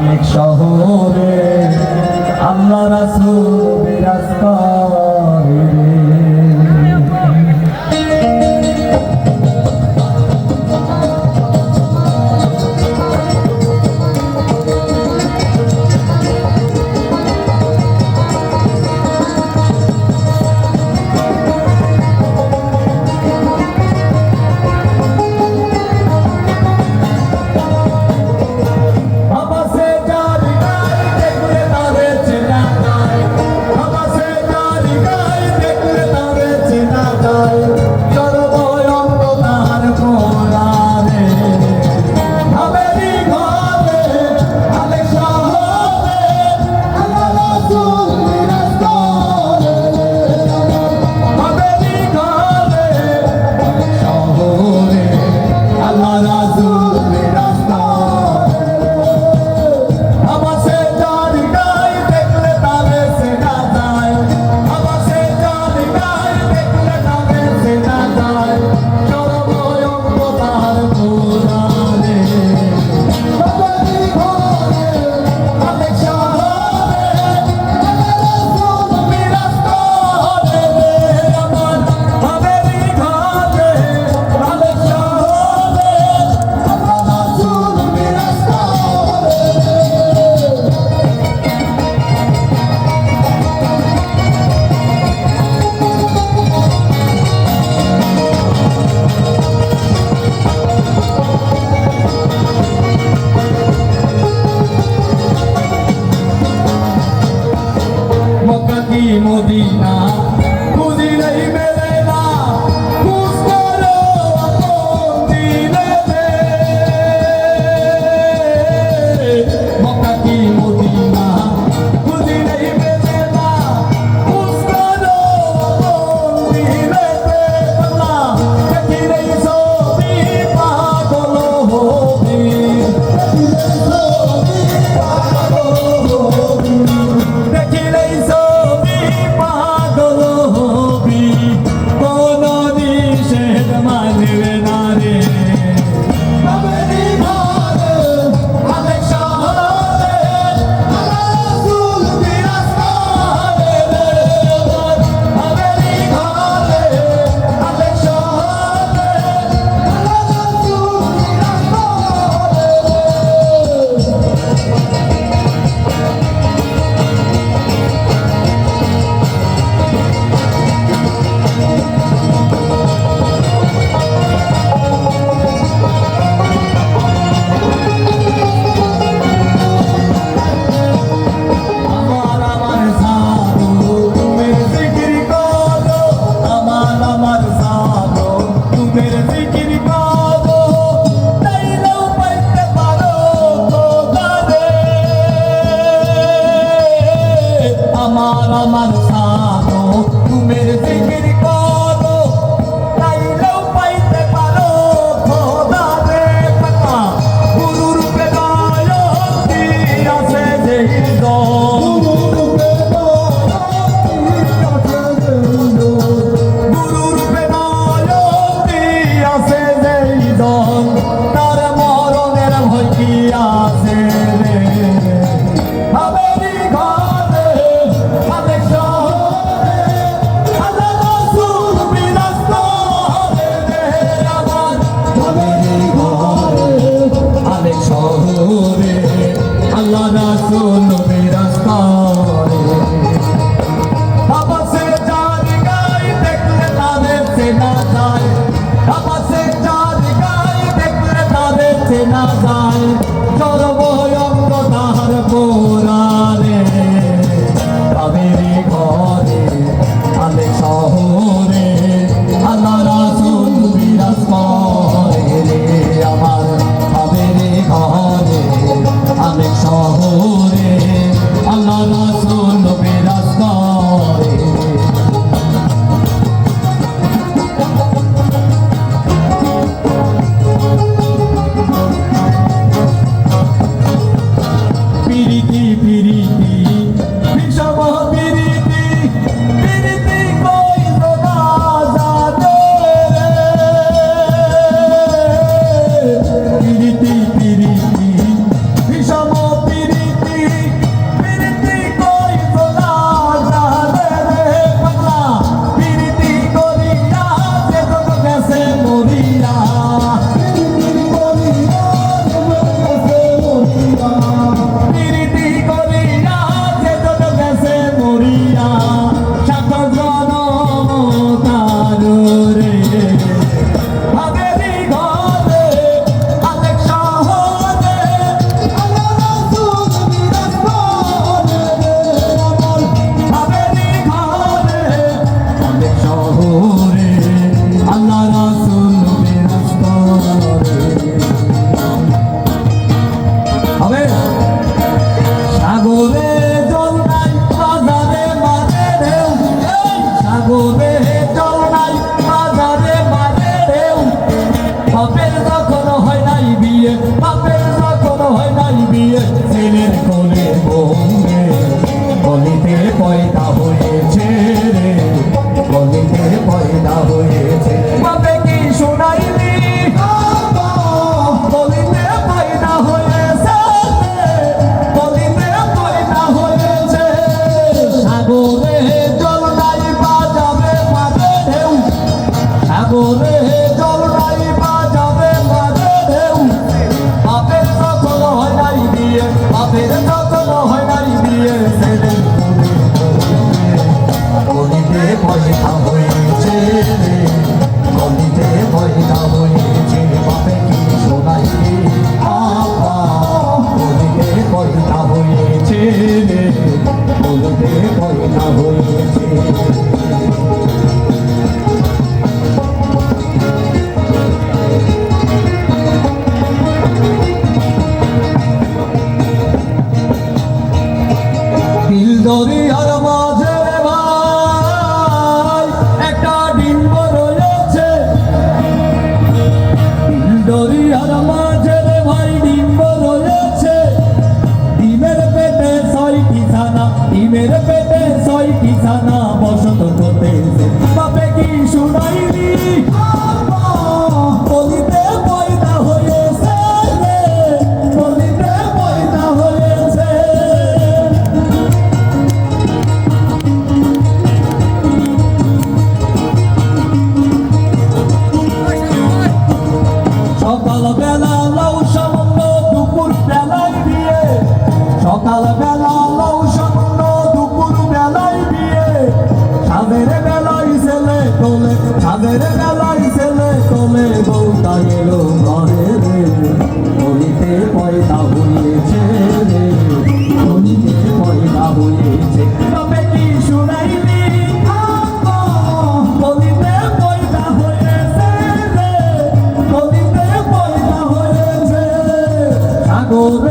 অনেক শহরে 오늘 দরিয়ার মাঝে ভাই, একটা ডিম্ব রয়েছে। দরিয়ার মাঝে ভাই, ডিম্ব রয়েছে। ডিমের পেটে ছয়টি থানা ডিমের তোলে তাদের বেলায় ছেলে বউটা গেল ঘরে অনিতে পয়দা হয়েছে অনিতে পয়দা হয়েছে Oh,